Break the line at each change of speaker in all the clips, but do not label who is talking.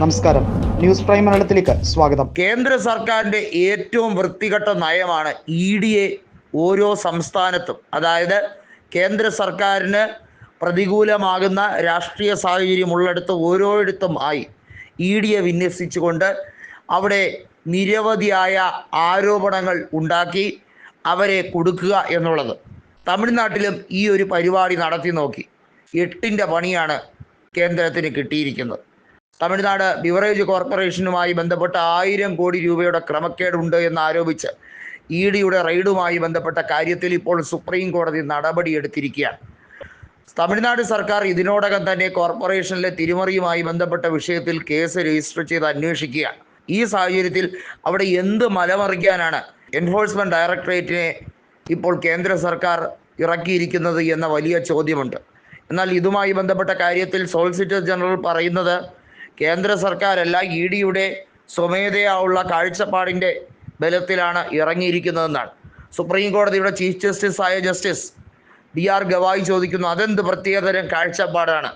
നമസ്കാരം. News prime മലയാളത്തിലേക്ക് സ്വാഗതം.
കേന്ദ്ര സർക്കാരിന്റെ ഏറ്റവും വൃത്തികെട്ട നയമാണ് ഇ ഡി എ ഓരോ സംസ്ഥാനത്തും. അതായത് കേന്ദ്ര സർക്കാരിന് പ്രതികൂലമാകുന്ന രാഷ്ട്രീയ സാഹചര്യം ഉള്ളിടത്ത് ഓരോയിടത്തും ആയി ഇ ഡി എ വിന്യസിച്ചുകൊണ്ട് അവിടെ നിരവധിയായ ആരോപണങ്ങൾ ഉണ്ടാക്കി അവരെ കൊടുക്കുക എന്നുള്ളത്. തമിഴ്നാട്ടിലും ഈ ഒരു പരിപാടി നടത്തി നോക്കി. എട്ടിന്റെ പണിയാണ് കേന്ദ്രത്തിന് കിട്ടിയിരിക്കുന്നത്. തമിഴ്നാട് ബിവറേജ് കോർപ്പറേഷനുമായി ബന്ധപ്പെട്ട ആയിരം കോടി രൂപയുടെ ക്രമക്കേടുണ്ട് എന്ന് ആരോപിച്ച് ഇ ഡിയുടെ റെയ്ഡുമായി ബന്ധപ്പെട്ട കാര്യത്തിൽ ഇപ്പോൾ സുപ്രീം കോടതി നടപടിയെടുത്തിരിക്കുകയാണ്. തമിഴ്നാട് സർക്കാർ ഇതിനോടകം തന്നെ കോർപ്പറേഷനിലെ തിരിമറിയുമായി ബന്ധപ്പെട്ട വിഷയത്തിൽ കേസ് രജിസ്റ്റർ ചെയ്ത് അന്വേഷിക്കുകയാണ്. ഈ സാഹചര്യത്തിൽ അവിടെ എന്ത് മലമറിക്കാനാണ് എൻഫോഴ്സ്മെന്റ് ഡയറക്ടറേറ്റിനെ ഇപ്പോൾ കേന്ദ്ര സർക്കാർ ഇറക്കിയിരിക്കുന്നത് എന്ന വലിയ ചോദ്യമുണ്ട്. എന്നാൽ ഇതുമായി ബന്ധപ്പെട്ട കാര്യത്തിൽ സോളിസിറ്റർ ജനറൽ പറയുന്നത് കേന്ദ്ര സർക്കാരല്ല ഇ ഡിയുടെ സ്വമേധയാ ഉള്ള കാഴ്ചപ്പാടിന്റെ ബലത്തിലാണ് ഇറങ്ങിയിരിക്കുന്നതെന്നാണ്. സുപ്രീം കോടതിയുടെ ചീഫ് ജസ്റ്റിസ് ആയ ജസ്റ്റിസ് ബി ആർ ഗവായി ചോദിക്കുന്നു അതെന്ത് പ്രത്യേകതരം കാഴ്ചപ്പാടാണ്?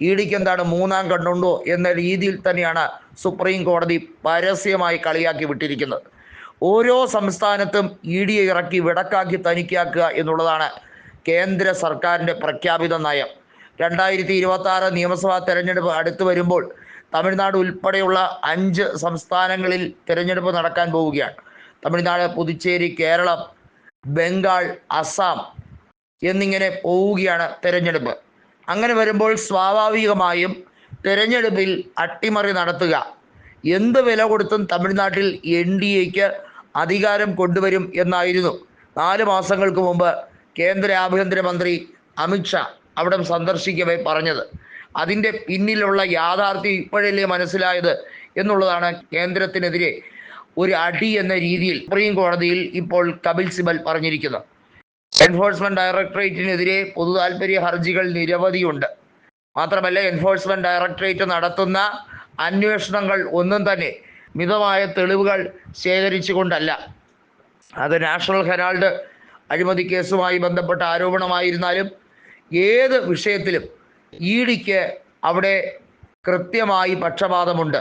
ഇ ഡിക്ക് എന്താണ് മൂന്നാം കണ്ണുണ്ടോ എന്ന രീതിയിൽ തന്നെയാണ് സുപ്രീം കോടതി പരസ്യമായി കളിയാക്കി വിട്ടിരിക്കുന്നത്. ഓരോ സംസ്ഥാനത്തും ഇ ഡിയെ ഇറക്കി വിടക്കാക്കി തനിക്കാക്കുക എന്നുള്ളതാണ് കേന്ദ്ര സർക്കാരിന്റെ പ്രഖ്യാപിത നയം. രണ്ടായിരത്തി ഇരുപത്തി ആറ് നിയമസഭാ തെരഞ്ഞെടുപ്പ് അടുത്തു വരുമ്പോൾ തമിഴ്നാട് ഉൾപ്പെടെയുള്ള അഞ്ച് സംസ്ഥാനങ്ങളിൽ തിരഞ്ഞെടുപ്പ് നടക്കാൻ പോവുകയാണ്. തമിഴ്നാട് പുതുച്ചേരി കേരളം ബംഗാൾ അസം എന്നിങ്ങനെ പോവുകയാണ് തിരഞ്ഞെടുപ്പ്. അങ്ങനെ വരുമ്പോൾ സ്വാഭാവികമായും തിരഞ്ഞെടുപ്പിൽ അട്ടിമറി നടത്തുക. എന്ത് വില കൊടുത്തും തമിഴ്നാട്ടിൽ എൻ ഡി എക്ക് അധികാരം കൊണ്ടുവരും എന്നായിരുന്നു. നാല് മാസങ്ങൾക്ക് മുമ്പ് കേന്ദ്ര ആഭ്യന്തരമന്ത്രി അമിത്ഷാ അവിടെ സന്ദർശിക്കവേ പറഞ്ഞത്. അതിന്റെ പിന്നിലുള്ള യാഥാർത്ഥ്യം ഇപ്പോഴല്ലേ മനസ്സിലായത് എന്നുള്ളതാണ് കേന്ദ്രത്തിനെതിരെ ഒരു അടി എന്ന രീതിയിൽ സുപ്രീം കോടതിയിൽ ഇപ്പോൾ കപിൽ സിബൽ പറഞ്ഞിരിക്കുന്നത് എൻഫോഴ്സ്മെന്റ് ഡയറക്ടറേറ്റിനെതിരെ പൊതു താല്പര്യ ഹർജികൾ നിരവധിയുണ്ട്. മാത്രമല്ല എൻഫോഴ്സ്മെന്റ് ഡയറക്ടറേറ്റ് നടത്തുന്ന അന്വേഷണങ്ങൾ ഒന്നും തന്നെ മിതമായ തെളിവുകൾ ശേഖരിച്ചുകൊണ്ടല്ല. അത് നാഷണൽ ഹെറാൾഡ് അഴിമതി കേസുമായി ബന്ധപ്പെട്ട ആരോപണമായിരുന്നാലും ഏത് വിഷയത്തിലും ഇ അവിടെ കൃത്യമായി പക്ഷപാതമുണ്ട്.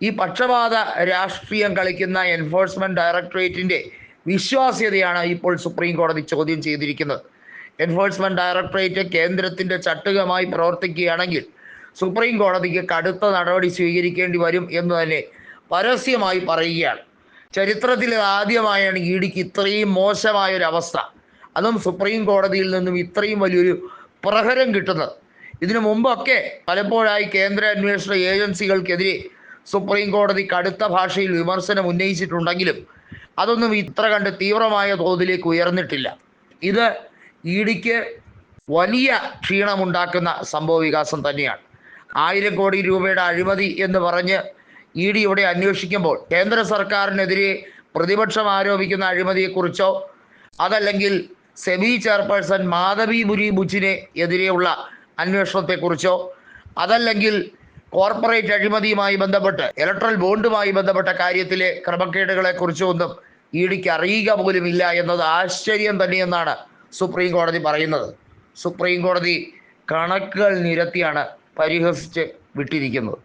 ഈ പക്ഷപാത രാഷ്ട്രീയം കളിക്കുന്ന എൻഫോഴ്സ്മെന്റ് ഡയറക്ടറേറ്റിന്റെ വിശ്വാസ്യതയാണ് ഇപ്പോൾ സുപ്രീം കോടതി ചോദ്യം ചെയ്തിരിക്കുന്നത്. എൻഫോഴ്സ്മെന്റ് ഡയറക്ടറേറ്റ് കേന്ദ്രത്തിന്റെ ചട്ടുകമായി പ്രവർത്തിക്കുകയാണെങ്കിൽ സുപ്രീം കോടതിക്ക് കടുത്ത നടപടി സ്വീകരിക്കേണ്ടി വരും എന്ന് തന്നെ പരസ്യമായി പറയുകയാണ്. ചരിത്രത്തിൽ ആദ്യമായാണ് ഇ ഡിക്ക് ഇത്രയും മോശമായ ഒരു അവസ്ഥ അതും സുപ്രീം കോടതിയിൽ നിന്നും ഇത്രയും വലിയൊരു പ്രഹരം കിട്ടുന്നത്. ഇതിനു മുമ്പൊക്കെ പലപ്പോഴായി കേന്ദ്ര അന്വേഷണ ഏജൻസികൾക്കെതിരെ സുപ്രീം കോടതി കടുത്ത ഭാഷയിൽ വിമർശനം ഉന്നയിച്ചിട്ടുണ്ടെങ്കിലും അതൊന്നും ഇത്ര കണ്ട് തീവ്രമായ തോതിലേക്ക് ഉയർന്നിട്ടില്ല. ഇത് ഇ ഡിക്ക് വലിയ ക്ഷീണമുണ്ടാക്കുന്ന സംഭവ വികാസം തന്നെയാണ്. ആയിരം കോടി രൂപയുടെ അഴിമതി എന്ന് പറഞ്ഞ് ഇ ഡി ഇവിടെ അന്വേഷിക്കുമ്പോൾ കേന്ദ്ര സർക്കാരിനെതിരെ പ്രതിപക്ഷം ആരോപിക്കുന്ന അഴിമതിയെക്കുറിച്ചോ അതല്ലെങ്കിൽ സെബി ചെയർപേഴ്സൺ മാധവി ബുരി ബുച്ചിനെ എതിരെയുള്ള അന്വേഷണത്തെക്കുറിച്ചോ? അതല്ലെങ്കിൽ കോർപ്പറേറ്റ് അഴിമതിയുമായി ബന്ധപ്പെട്ട് ഇലക്ട്രൽ ബോണ്ടുമായി ബന്ധപ്പെട്ട കാര്യത്തിലെ ക്രമക്കേടുകളെക്കുറിച്ചോ ഒന്നും ഇ ഡിക്ക് അറിയുക പോലും ഇല്ല എന്നത് ആശ്ചര്യം തന്നെയെന്നാണ് സുപ്രീം കോടതി പറയുന്നത്. സുപ്രീം കോടതി കണക്കുകൾ നിരത്തിയാണ് പരിഹസിച്ച് വിട്ടിരിക്കുന്നത്.